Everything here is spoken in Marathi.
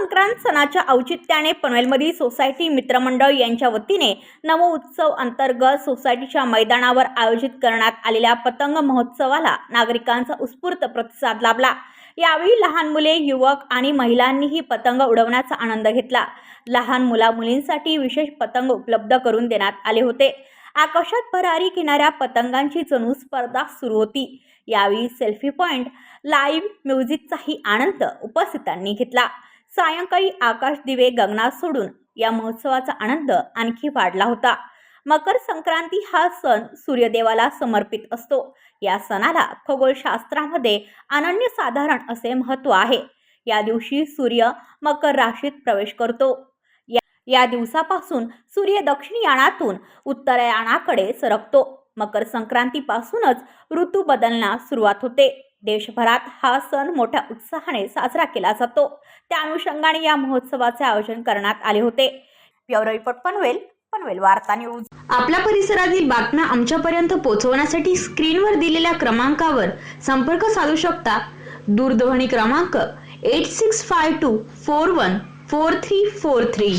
संक्रांत सणाच्या औचित्याने पनवेलमधील सोसायटी मित्रमंडळ यांच्या वतीने नवउत्सव अंतर्गत सोसायटीच्या मैदानावर आयोजित करण्यात आलेल्या पतंग महोत्सवाला नागरिकांचा उत्स्फूर्त प्रतिसाद लाभला. यावेळी लहान मुले युवक आणि महिलांनीही पतंग उडवण्याचा आनंद घेतला. लहान मुला मुलींसाठी विशेष पतंग उपलब्ध करून देण्यात आले होते. आकाशात भरारी घेणाऱ्या पतंगांची जणू स्पर्धा सुरू होती. यावेळी सेल्फी पॉइंट लाईव्ह म्युझिकचाही आनंद उपस्थितांनी घेतला. सायंकाळी आकाश दिवे गगनात सोडून या महोत्सवाचा आनंद आणखी वाढला होता. मकर संक्रांती हा सण सूर्यदेवाला समर्पित असतो. या सणाला खगोलशास्त्रामध्ये अनन्यसाधारण असे महत्त्व आहे. या दिवशी सूर्य मकर राशीत प्रवेश करतो. या- या दिवसापासून सूर्य दक्षिणयानातून उत्तरायणाकडे सरकतो. मकर संक्रांतीपासूनच ऋतू बदलण्यास सुरुवात होते. देशभरात हा सण मोठ्या उत्साहाने साजरा केला जातो. त्या अनुषंगाने या महोत्सवाचे आयोजन करण्यात आले होते. ब्युरो रिपोर्ट पनवेल पनवेल वार्ता न्यूज. आपल्या परिसरातील बातम्या आमच्यापर्यंत पोहोचवण्यासाठी स्क्रीनवर दिलेल्या क्रमांकावर संपर्क साधू शकता. दूरध्वनी क्रमांक eight six five two four one four three four three